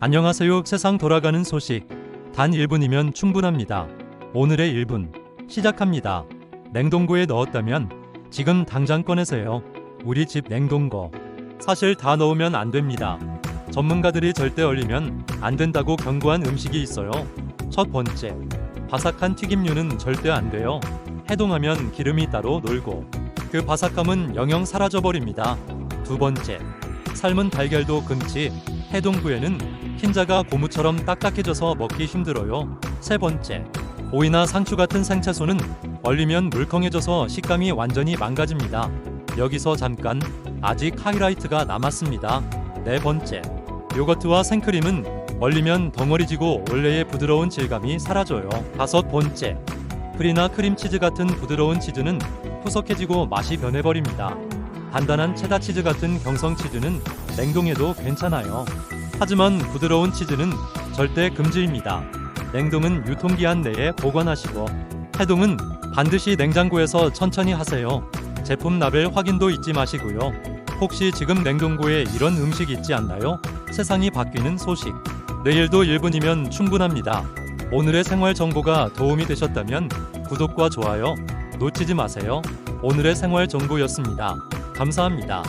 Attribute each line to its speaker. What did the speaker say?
Speaker 1: 안녕하세요. 세상 돌아가는 소식. 단 1분이면 충분합니다. 오늘의 1분 시작합니다. 냉동고에 넣었다면 지금 당장 꺼내세요. 우리 집 냉동고. 사실 다 넣으면 안 됩니다. 전문가들이 절대 얼리면 안 된다고 경고한 음식이 있어요. 첫 번째, 바삭한 튀김류는 절대 안 돼요. 해동하면 기름이 따로 놀고 그 바삭함은 영영 사라져 버립니다. 두 번째, 삶은 달걀도 금치. 해동 후에는 흰자가 고무처럼 딱딱해져서 먹기 힘들어요. 세 번째, 오이나 상추 같은 생채소는 얼리면 물컹해져서 식감이 완전히 망가집니다. 여기서 잠깐 아직 하이라이트가 남았습니다. 네 번째, 요거트와 생크림은 얼리면 덩어리지고 원래의 부드러운 질감이 사라져요. 다섯 번째, 프리나 크림치즈 같은 부드러운 치즈는 푸석해지고 맛이 변해버립니다. 단단한 체다 치즈 같은 경성 치즈는 냉동해도 괜찮아요. 하지만 부드러운 치즈는 절대 금지입니다. 냉동은 유통기한 내에 보관하시고 해동은 반드시 냉장고에서 천천히 하세요. 제품 라벨 확인도 잊지 마시고요. 혹시 지금 냉동고에 이런 음식 있지 않나요? 세상이 바뀌는 소식. 내일도 1분이면 충분합니다. 오늘의 생활 정보가 도움이 되셨다면 구독과 좋아요 놓치지 마세요. 오늘의 생활 정보였습니다. 감사합니다.